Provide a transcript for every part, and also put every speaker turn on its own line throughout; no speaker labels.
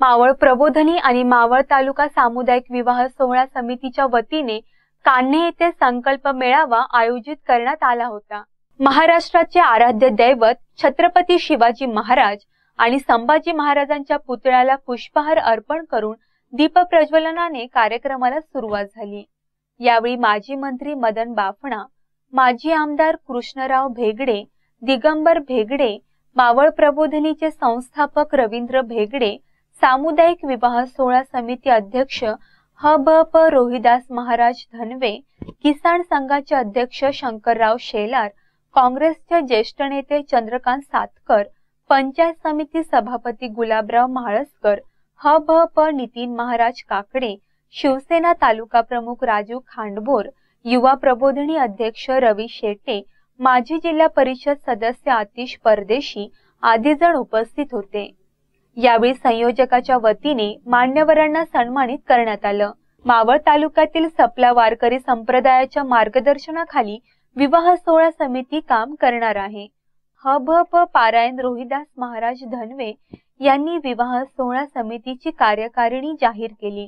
मावळ प्रबोधनी आणि मावळ तालुका सामुदायिक विवाह सोहळा समितीच्या वतीने कान्हे येथे संकल्प मेळावा आयोजित करण्यात आला होता. महाराष्ट्राचे आराध्य दैवत छत्रपती शिवाजी महाराज आणि संभाजी महाराजांच्या पुतळ्याला पुष्पहार अर्पण करून दीपप्रज्वलनाने कार्यक्रमाला सुरुवात झाली. यावेळी माजी मंत्री मदन बाफणा माजी आमदार कृष्णराव भेगडे दिगंबर भेगडे मावळ प्रबोधनीचे संस्थापक रवींद्र भेगडे सामुदायिक विवाह सोहळा समिती अध्यक्ष ह ब प रोहिदास महाराज धनवे किसान संघाचे अध्यक्ष शंकरराव शेलार काँग्रेसचे ज्येष्ठ नेते चंद्रकांत सातकर पंचायत समिती सभापती गुलाबराव म्हाळसकर ह भ प नितीन महाराज काकडे शिवसेना तालुका प्रमुख राजू खांडबोर युवा प्रबोधिनी अध्यक्ष रवी शेटे माजी जिल्हा परिषद सदस्य आतिश परदेशी आदी जण उपस्थित होते. यावेळी संयोजकाच्या वतीने मान्यवरांना सन्मानित करण्यात आलं. मावळ तालुक्यातील सपला वारकरी संप्रदायाच्या मार्गदर्शनाखाली विवाह सोहळा समिती काम करणार आहे. ह भ प पारायण रोहिदास महाराज धनवे यांनी विवाह सोहळा समितीची कार्यकारिणी जाहीर केली.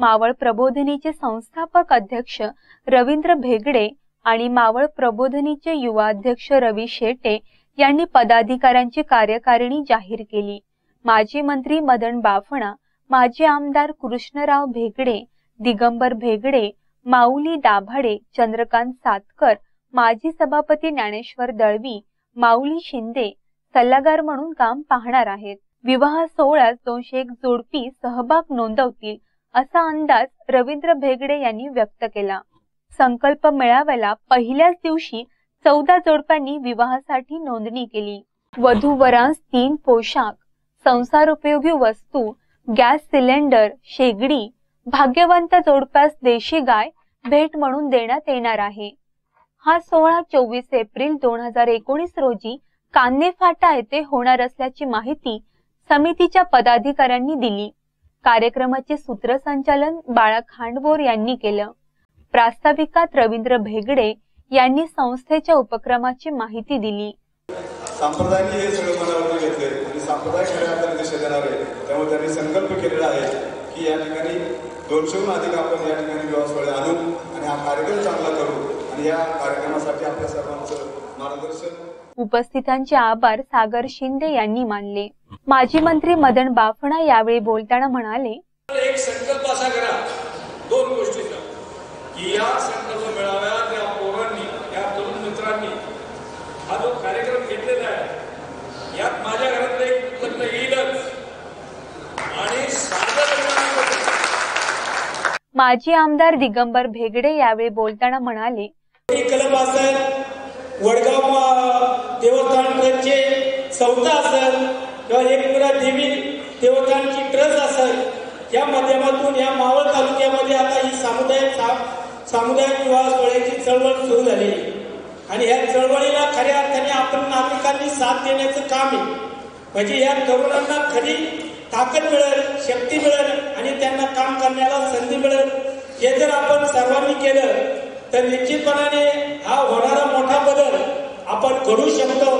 मावळ प्रबोधिनीचे संस्थापक अध्यक्ष रवींद्र भेगडे आणि मावळ प्रबोधिनीचे युवा अध्यक्ष रवी शेटे यांनी पदाधिकाऱ्यांची कार्यकारिणी जाहीर केली. माजी मंत्री मदन बाफणा माजी आमदार कृष्णराव भेगडे दिगंबर भेगडे माऊली दाभाडे चंद्रकांत सातकर माजी सभापती ज्ञानेश्वर दळवी माऊली शिंदे सल्लागार म्हणून काम पाहणार आहेत. विवाह सोहळ्यात दोनशे एक जोडपी सहभाग नोंदवतील असा अंदाज रवींद्र भेगडे यांनी व्यक्त केला. संकल्प मेळाव्याला पहिल्याच दिवशी चौदा जोडप्यांनी विवाहासाठी नोंदणी केली. वधू वरांस तीन पोशाख संसार उपयोगी वस्तू गॅस सिलेंडर शेगडी भाग्यवंत जोडप्यास देशी गाय भेट म्हणून देण्यात येणार आहे. हा सोहळा चोवीस एप्रिल दोन हजार एकोणीस रोजी कान्हे फाटा येथे होणार असल्याची माहिती समितीच्या पदाधिकाऱ्यांनी दिली. कार्यक्रमाचे सूत्रसंचालन बाळा खांडबोर यांनी केलं. प्रास्ताविकात रवींद्र भेगडे यांनी संस्थेच्या उपक्रमाची माहिती दिली.
संप्रदायाने हे सगळं मनावर घेतले आणि संप्रदाय खऱ्या अर्थाने दिशा देणार आहे. त्यामुळे त्यांनी संकल्प केलेला आहे की या ठिकाणी दोनशेहून अधिक आपण या ठिकाणी विवाह सोहळे आणू आणि हा कार्यक्रम चांगला करू. आणि या कार्यक्रमासाठी आपल्या सर्वांचं मार्गदर्शन
उपस्थितांचे आभार सागर शिंदे यांनी मानले. माजी मंत्री मदन बाफणा यावेळी बोलताना म्हणाले
एक संकल्प असा करा दोन गोष्टीचा की या संकल्प मेळाव्यात या पोरांनी या तरुण मित्रांनी हा जो कार्यक्रम घेतलेला आहे यात माझ्या घरातलं एक लग्न येईलच आणि साधं लग्न नाही होत.
माजी आमदार दिगंबर भेगडे यावेळी बोलताना म्हणाले
कलम क्लब असेल वडगाव देवस्थान ट्रस्टचे संस्था असेल किंवा एकपुरा देवी देवस्थानची ट्रस्ट असेल या माध्यमातून या मावळ तालुक्यामध्ये आता ही सामुदायिक सा- सामुदायिक विवाह सोहळ्याची चळवळ सुरू झाली आहे. आणि ह्या चळवळीला खऱ्या अर्थाने आपण नागरिकांनी साथ देण्याचं काम आहे म्हणजे या तरुणांना खरी ताकद मिळेल शक्ती मिळेल आणि त्यांना काम करण्याला संधी मिळेल. हे जर आपण सर्वांनी केलं तर निश्चितपणाने हा होणारा मोठा बदल आपण घडू शकतो.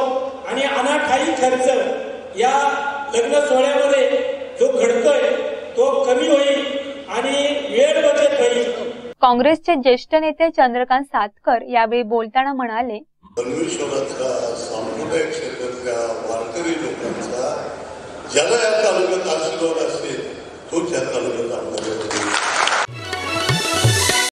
आणि अनाठाई खर्च या लग्न सोहळ्यामध्ये जो घडतोय तो कमी होईल आणि वेळ बचत होईल.
काँग्रेसचे ज्येष्ठ नेते चंद्रकांत सातकर यावेळी बोलताना म्हणाले
परमेश्वराचा सांप्रदायिक क्षेत्रातल्या वारकरी लोकांचा ज्याला या तालुक्यात आशीर्वाद असेल तोच या तालुक्यात आपल्याला